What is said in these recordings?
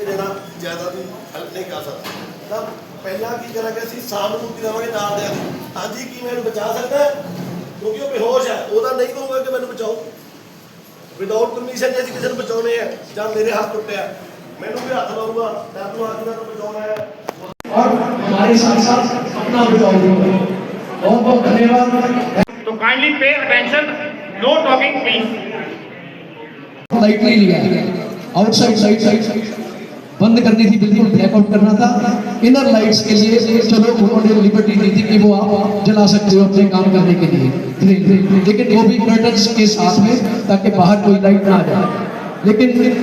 ਕਿ ਜਿਹੜਾ ਜਾਇਦਾਦ ਦੀ ਹੈਲਪ ਨਹੀਂ ਕਰ ਸਕਦਾ। ਤਾਂ ਪਹਿਲਾਂ ਕੀ ਕਰਾਂਗੇ ਅਸੀਂ ਸਾਹ ਨੂੰ ਮੁਕਤੀ ਦੇਵਾਂਗੇ ਨਾਲ ਦੇ ਅੱਜ ਹੀ ਕੀ ਮੈਨੂੰ ਬਚਾ ਸਕਦਾ ਕਿਉਂਕਿ ਉਹ ਬੇਹੋਸ਼ ਹੈ। ਉਹਦਾ ਨਹੀਂ ਕਹੂੰਗਾ ਕਿ ਮੈਨੂੰ ਬਚਾਓ। ਵਿਦਆਊਟ ਪਰਮਿਸ਼ਨ ਜੇ ਅਸੀਂ ਕਿਸੇ ਨੂੰ ਬਚਾਉਣੇ ਆ ਜਾਂ ਮੇਰੇ ਹੱਥ ਟੁੱਟਿਆ ਮੈਨੂੰ ਵੀ ਹੱਥ ਲਾਊਗਾ। ਮੈਂ ਤੂੰ ਹੱਥ ਨਾਲ ਬਚਾਉਣਾ ਹੈ। और हमारे साथ साथ अपना बचाओ बहुत बहुत धन्यवाद तो kindly pay attention no talking please lightly लिया आउटसाइड साइड साइड साइड बंद करनी थी, बिल्कुल ब्लैकआउट करना था। इनर लाइट्स के लिए चलो, उन्होंने लिबर्टी दी थी कि वो आप जला सकते हो अपने काम करने के लिए। लेकिन वो भी कर्टन्स के साथ में, ताकि बाहर कोई लाइट ना आ जाए। लेकिन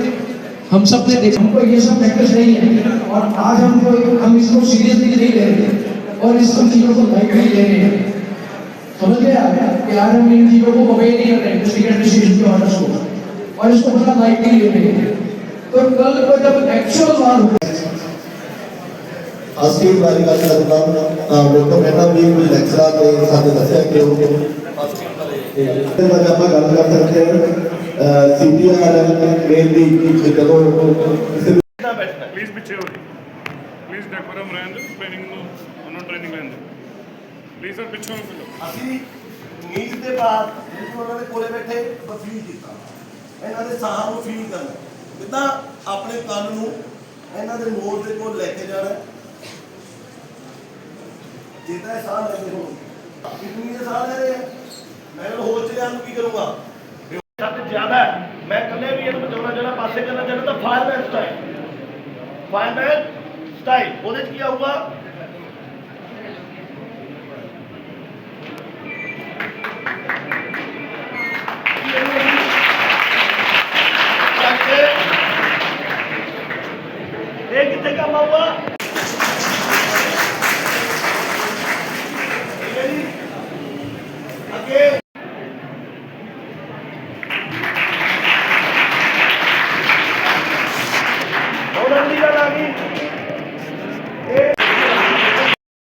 हम सबने देखा, हमको ये सब प्रैक्टिस नहीं है। और आज हमको हम इसको सीरियसली नहीं ले रहे। और इस सब चीज़ों को लाइटली ले रहे हैं। समझ आप? कि आज हम इन चीज़ों को ओबे नहीं कर रहे हैं और इसको। बड़ा लाइटली ले रहे हैं। तो कल को जब एक्चुअल वार हो ਅਸੀਂ ਬਾਰੇ ਗੱਲ ਕਰਦਾ ਡਾਕਟਰ ਮਹਿਤਾ ਵੀ ਕੋਈ ਲੈਕਚਰਾਂ ਤੇ ਸਾਨੂੰ ਦੱਸਿਆ ਕਿ ਉਹ ਤੇ ਬਾਰੇ ਆਪਾਂ ਗੱਲ ਕਰ ਸਕਦੇ ਹਾਂ ਸੀਪੀਆਰ ਮੇਨ ਦੀ ਕਿ ਜਦੋਂ ਕਿਸੇ ਕਿੱਦਾਂ ਬੈਠਣਾ ਹੈ? ਪਲੀਜ਼ ਪਿੱਛੇ ਹੋ ਜੀ ਪਲੀਜ਼ ਡੈਕੋਰਮ ਰਹਿਣ ਦਿਓ ਟ੍ਰੇਨਿੰਗ ਨੂੰ ਉਹਨਾਂ ਟ੍ਰੇਨਿੰਗ ਲੈਣ ਦਿਓ ਪਲੀਜ਼ ਸਰ ਪਿੱਛੋਂ ਨੂੰ ਫਿਲੋ ਅਸੀਂ ਨੀਂਦ ਦੇ ਬਾਅਦ ਬਿਲਕੁਲ ਉਹਨਾਂ ਦੇ ਕੋਲੇ ਬੈਠੇ ਫੀਲ ਕੀਤਾ ਇਹਨਾਂ ਦੇ ਸਾਹ ਨੂੰ ਫੀਲ ਕਰਨਾ ਕਿੱਦਾਂ ਆਪਣੇ ਕੰਨ ਨੂੰ ਇਹਨਾਂ ਦੇ ਮੋੜ ਦੇ ਕੋਲ ਲੈ ਕੇ ਜਾਣਾ ਜਿੱਦਾਂ ਸਾਹ ਲੈਂਦੇ ਹੋ ਕਿੰਨੀ ਦੇ ਸਾਹ ਲੈ ਰਹੇ ਆ? ਮੈਂ ਇਹਨੂੰ ਚ ਜਾਣ ਨੂੰ ਕੀ ਕਰੂੰਗਾ? ਸੱਤ ਜ਼ਿਆਦਾ ਹੈ। ਮੈਂ ਕੱਲੇ ਵੀ ਇਹਨੂੰ ਬਚਾਉਣਾ ਚਾਹਣਾ ਪਾਸੇ ਕਰਨਾ ਚਾਹਣਾ ਤਾਂ ਫਾਇਰਮੈਨ ਸਟਾਈਲ ਫਾਇਰਮੈਨ ਸਟਾਈਲ ਉਹਦੇ ਚ ਕੀ ਆਊਗਾ ਕਰਕੇ ਇਹ ਕਿੱਥੇ ਕੰਮ ਆਊਗਾ ਠੀਕ ਹੈ ਜੀ ਅੱਗੇ ਹੋਰ ਅਗਲੀ ਗੱਲ ਆ ਗਈ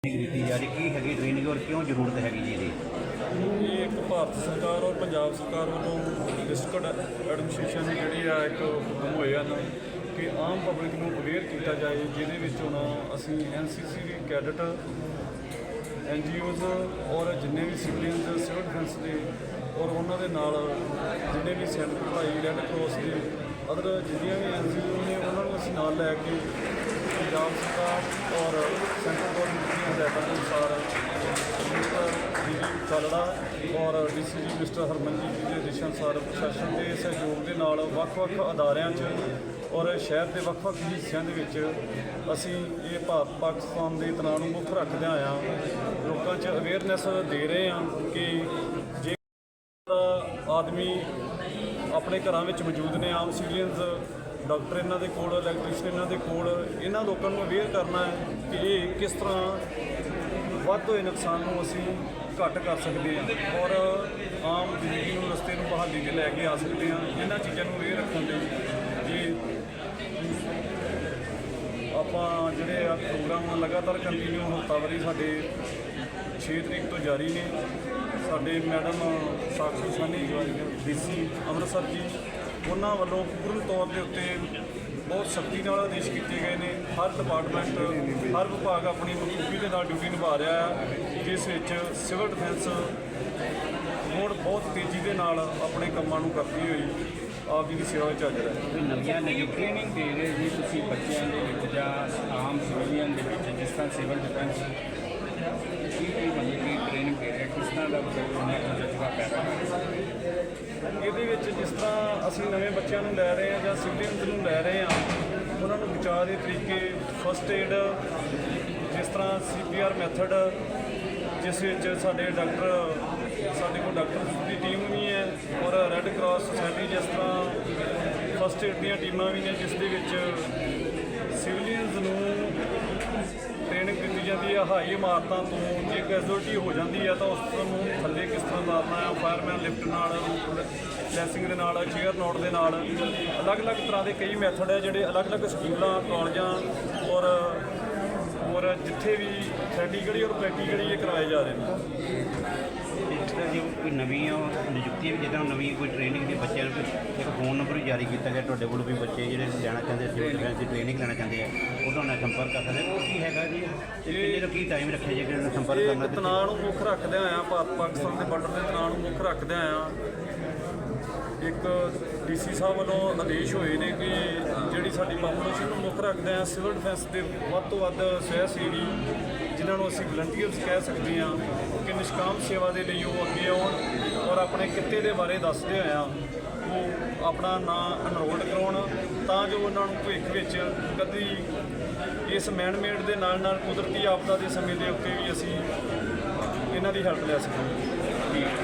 ਕੀਤੀ ਜਾ ਰਹੀ, ਕੀ ਹੈਗੀ ਟ੍ਰੇਨਿੰਗ ਔਰ ਕਿਉਂ ਜ਼ਰੂਰਤ ਹੈਗੀ ਜੀ ਇਹਦੀ? ਇਹ ਇੱਕ ਭਾਰਤ ਸਰਕਾਰ ਔਰ ਪੰਜਾਬ ਸਰਕਾਰ ਵੱਲੋਂ ਡਿਸਟ੍ਰਿਕਟ ਐਡਮਿਨਿਸਟ੍ਰੇਸ਼ਨ ਜਿਹੜੀ ਆ ਇੱਕ ਹੁਕਮ ਹੋਏ ਹਨ ਕਿ ਆਮ ਪਬਲਿਕ ਨੂੰ ਅਵੇਅਰ ਕੀਤਾ ਜਾਏ, ਜਿਹਦੇ ਵਿੱਚ ਹੁਣ ਅਸੀਂ ਐਨਸੀਸੀ ਦੇ ਕੈਡਟ ਐਨਜੀਓਜ਼ ਔਰ ਜਿੰਨੇ ਵੀ ਸਿਵਲੀਅਨਸ ਸਿਵਲ ਡਿਫੈਂਸ ਦੇ ਔਰ ਉਹਨਾਂ ਦੇ ਨਾਲ ਜਿੰਨੇ ਵੀ ਸੈਨਿਕ ਭਲਾਈ ਰੈੱਡ ਕਰਾਸ ਦੇ ਅਦਰ ਜਿੰਨੀਆਂ ਵੀ ਐਨਜੀਓ ਨੇ, ਉਹਨਾਂ ਨੂੰ ਅਸੀਂ ਨਾਲ ਲੈ ਕੇ ਪੰਜਾਬ ਸਰਕਾਰ ਔਰ ਸੈਂਟਰ ਗਵਰਨਮੈਂਟ ਦੀਆਂ ਹਦਾਇਤਾਂ ਦੇ ਅਨੁਸਾਰ ਜੀ ਚੱਲਦਾ ਔਰ ਡੀਸੀਜੀ ਮਿਸਟਰ ਹਰਮਨਜੀਤ ਜੀ ਦੇ ਦਿਸ਼ਾ ਅਨੁਸਾਰ ਪ੍ਰਸ਼ਾਸਨ ਦੇ ਸਹਿਯੋਗ ਦੇ ਨਾਲ ਵੱਖ-ਵੱਖ ਅਦਾਰਿਆਂ 'ਚ ਔਰ ਸ਼ਹਿਰ ਦੇ ਵੱਖ-ਵੱਖ ਹਿੱਸਿਆਂ ਦੇ ਵਿੱਚ ਅਸੀਂ ਇਹ ਭਾਰਤ ਪਾਕਿਸਤਾਨ ਦੇ ਤਣਾਅ ਨੂੰ ਮੁੱਖ ਰੱਖਦਿਆਂ ਆ ਲੋਕਾਂ 'ਚ ਅਵੇਅਰਨੈਸ ਦੇ ਰਹੇ ਹਾਂ ਕਿ ਜੇ ਆਦਮੀ ਆਪਣੇ ਘਰਾਂ ਵਿੱਚ ਮੌਜੂਦ ਨੇ, ਆਮ ਸਿਵਲੀਅਨਸ ਡਾਕਟਰ ਇਹਨਾਂ ਦੇ ਕੋਲ ਇਲੈਕਟ੍ਰੀਸ਼ੀਅਨ ਇਹਨਾਂ ਦੇ ਕੋਲ, ਇਹਨਾਂ ਲੋਕਾਂ ਨੂੰ ਅਵੇਅਰ ਕਰਨਾ ਹੈ ਕਿ ਇਹ ਕਿਸ ਤਰ੍ਹਾਂ ਵੱਧ ਹੋਏ ਨੁਕਸਾਨ ਨੂੰ ਅਸੀਂ ਘੱਟ ਕਰ ਸਕਦੇ ਹਾਂ ਔਰ ਆਮ ਜ਼ਿੰਦਗੀ ਨੂੰ ਰਸਤੇ ਨੂੰ ਬਹਾਲੀ ਤੇ ਲੈ ਕੇ ਆ ਸਕਦੇ ਹਾਂ। ਇਹਨਾਂ ਚੀਜ਼ਾਂ ਨੂੰ ਇਹ ਰੱਖਣ ਲਈ ਇਹ ਆਪਾਂ ਜਿਹੜੇ ਆ ਪ੍ਰੋਗਰਾਮ ਲਗਾਤਾਰ ਕੰਟੀਨਿਊ ਹਫ਼ਤਾਵਾਰੀ ਸਾਡੇ 6 ਤਰੀਕ ਤੋਂ ਜਾਰੀ ਨੇ। ਸਾਡੇ ਮੈਡਮ ਸਾਕਸ਼ੀ ਸਾਨੀ ਡੀਸੀ ਅੰਮ੍ਰਿਤਸਰ ਜੀ ਉਹਨਾਂ ਵੱਲੋਂ ਪੂਰਨ ਤੌਰ ਦੇ ਉੱਤੇ ਬਹੁਤ ਸਖਤੀ ਨਾਲ ਆਦੇਸ਼ ਕੀਤੇ ਗਏ ਨੇ। ਹਰ ਡਿਪਾਰਟਮੈਂਟ ਹਰ ਵਿਭਾਗ ਆਪਣੀ ਬਖੂਬੀ ਦੇ ਨਾਲ ਡਿਊਟੀ ਨਿਭਾ ਰਿਹਾ ਹੈ, ਜਿਸ ਵਿੱਚ ਸਿਵਲ ਡਿਫੈਂਸ ਹੁਣ ਬਹੁਤ ਤੇਜ਼ੀ ਦੇ ਨਾਲ ਆਪਣੇ ਕੰਮਾਂ ਨੂੰ ਕਰਦੀ ਹੋਈ ਆਪ ਜੀ ਦੀ ਸੇਵਾ ਵਿੱਚ ਹਾਜ਼ਰ ਹੈ। ਨਵੀਆਂ ਨਵੀਂ ਟ੍ਰੇਨਿੰਗ ਦੇ ਰਹੇ ਜੀ ਤੁਸੀਂ ਬੱਚਿਆਂ ਦੇ ਵਿੱਚ ਜਾਂ ਆਮ ਸਿਵਲੀਅਨ ਦੇ ਵਿੱਚ, ਜਿਸ ਤਰ੍ਹਾਂ ਸਿਵਲ ਡਿਫੈਂਸ ਕੀ ਕੀ ਮਤਲਬ ਕਿ ਟ੍ਰੇਨਿੰਗ ਦੇ ਰਹੇ ਕਿਸ ਤਰ੍ਹਾਂ ਦਾ ਉਹਨਾਂ ਦਾ ਜਜ਼ਬਾ ਪੈਦਾ ਕਰ ਇਹਦੇ ਵਿੱਚ ਜਿਸ ਤਰ੍ਹਾਂ ਅਸੀਂ ਨਵੇਂ ਬੱਚਿਆਂ ਨੂੰ ਲੈ ਰਹੇ ਹਾਂ ਜਾਂ ਸਿਵਲੀਅਨਸ ਨੂੰ ਲੈ ਰਹੇ ਹਾਂ, ਉਹਨਾਂ ਨੂੰ ਬਚਾਅ ਦੇ ਤਰੀਕੇ ਫਸਟ ਏਡ ਜਿਸ ਤਰ੍ਹਾਂ ਸੀਪੀਆਰ ਮੈਥਡ ਜਿਸ ਵਿੱਚ ਸਾਡੇ ਡਾਕਟਰ, ਸਾਡੇ ਕੋਲ ਡਾਕਟਰ ਦੀ ਟੀਮ ਵੀ ਹੈ ਔਰ ਰੈੱਡ ਕਰਾਸ ਸੋਸਾਇਟੀ ਜਿਸ ਤਰ੍ਹਾਂ ਫਸਟ ਏਡ ਦੀਆਂ ਟੀਮਾਂ ਵੀ ਨੇ, ਜਿਸ ਦੇ ਵਿੱਚ ਸਿਵਲੀਅਨਸ ਨੂੰ ਟ੍ਰੇਨਿੰਗ ਦਿੱਤੀ ਜਾਂਦੀ ਹੈ ਹਾਈ ਇਮਾਰਤਾਂ ਤੋਂ ਜੇ ਕੈਜੁਅਲਟੀ ਹੋ ਜਾਂਦੀ ਹੈ ਤਾਂ ਉਸ ਨੂੰ ਥੱਲੇ ਕਿਸ ਤਰ੍ਹਾਂ ਮਾਰਨਾ ਹੈ ਫਾਇਰਮੈਨ ਲਿਫਟ ਨਾਲ ਲੈਸਿੰਗ ਦੇ ਨਾਲ ਚੇਅਰ ਨੋਟ ਦੇ ਨਾਲ। ਅਲੱਗ-ਅਲੱਗ ਤਰ੍ਹਾਂ ਦੇ ਕਈ ਮੈਥਡ ਹੈ ਜਿਹੜੇ ਅਲੱਗ-ਅਲੱਗ ਸਕੂਲਾਂ ਕਾਲਜਾਂ ਔਰ ਔਰ ਜਿੱਥੇ ਵੀ ਥੈਟੀਕਲੀ ਔਰ ਪ੍ਰੈਕਟੀਕਲੀ ਇਹ ਕਰਵਾਏ ਜਾ ਰਹੇ ਨੇ। ਇਸ ਤਰ੍ਹਾਂ ਦੀ ਕੋਈ ਨਵੀਆਂ ਨਿਯੁਕਤੀਆਂ ਵੀ ਜਿੱਦਾਂ ਨਵੀਂ ਕੋਈ ਟ੍ਰੇਨਿੰਗ ਦੇ ਬੱਚਿਆਂ ਨੂੰ ਇੱਕ ਫੋਨ ਨੰਬਰ ਜਾਰੀ ਕੀਤਾ ਗਿਆ ਤੁਹਾਡੇ ਵੱਲੋਂ ਵੀ ਬੱਚੇ ਜਿਹੜੇ ਲੈਣਾ ਚਾਹੁੰਦੇ ਸਿਵਲ ਡਿਫੈਂਸ ਦੀ ਟ੍ਰੇਨਿੰਗ ਲੈਣਾ ਚਾਹੁੰਦੇ ਆ ਉਹ ਤੁਹਾਡੇ ਨਾਲ ਸੰਪਰਕ ਕਰ ਸਕਦੇ। ਉਹ ਕੀ ਹੈਗਾ ਜੀ? ਕਿੰਨੇ ਦਾ ਕੀ ਟਾਈਮ ਰੱਖਿਆ ਜੇ ਨਾਲ ਸੰਪਰਕ ਕਰਨਾ ਤਣਾਅ ਨੂੰ ਮੁੱਖ ਰੱਖਦੇ ਆਇਆ ਭਾਰਤ ਪਾਕਿਸਤਾਨ ਦੇ ਬਾਰਡਰ ਦੇ ਤਣਾਅ ਨੂੰ ਮੁੱਖ ਰੱਖਦੇ ਆਇਆ। ਇੱਕ ਡੀਸੀ ਸਾਹਿਬ ਵੱਲੋਂ ਆਦੇਸ਼ ਹੋਏ ਨੇ ਕਿ ਜਿਹੜੀ ਸਾਡੀ ਪਾਪੂਲੇਸ਼ਨ ਨੂੰ ਮੁੱਖ ਰੱਖਦੇ ਆ ਸਿਵਲ ਡਿਫੈਂਸ ਦੇ ਵੱਧ ਤੋਂ ਵੱਧ ਸਹਿ ਸੇਵੀ ਜਿਨ੍ਹਾਂ ਨੂੰ ਅਸੀਂ ਵਲੰਟੀਅਰਸ ਕਹਿ ਸਕਦੇ ਹਾਂ ਕਿ ਨਿਸ਼ਕਾਮ ਸੇਵਾ ਦੇ ਲਈ ਉਹ ਅੱਗੇ ਆਉਣ ਔਰ ਆਪਣੇ ਕਿੱਤੇ ਦੇ ਬਾਰੇ ਦੱਸਦੇ ਹੋਇਆ ਉਹ ਆਪਣਾ ਨਾਂ ਅਨਰੋਲਡ ਕਰਾਉਣ, ਤਾਂ ਜੋ ਉਹਨਾਂ ਨੂੰ ਭਵਿੱਖ ਵਿੱਚ ਕਦੀ ਇਸ ਮੈਨਮੇਡ ਦੇ ਨਾਲ ਨਾਲ ਕੁਦਰਤੀ ਆਪਦਾ ਦੇ ਸਮੇਂ ਦੇ ਉੱਤੇ ਵੀ ਅਸੀਂ ਇਹਨਾਂ ਦੀ ਹੈਲਪ ਲੈ ਸਕੀਏ।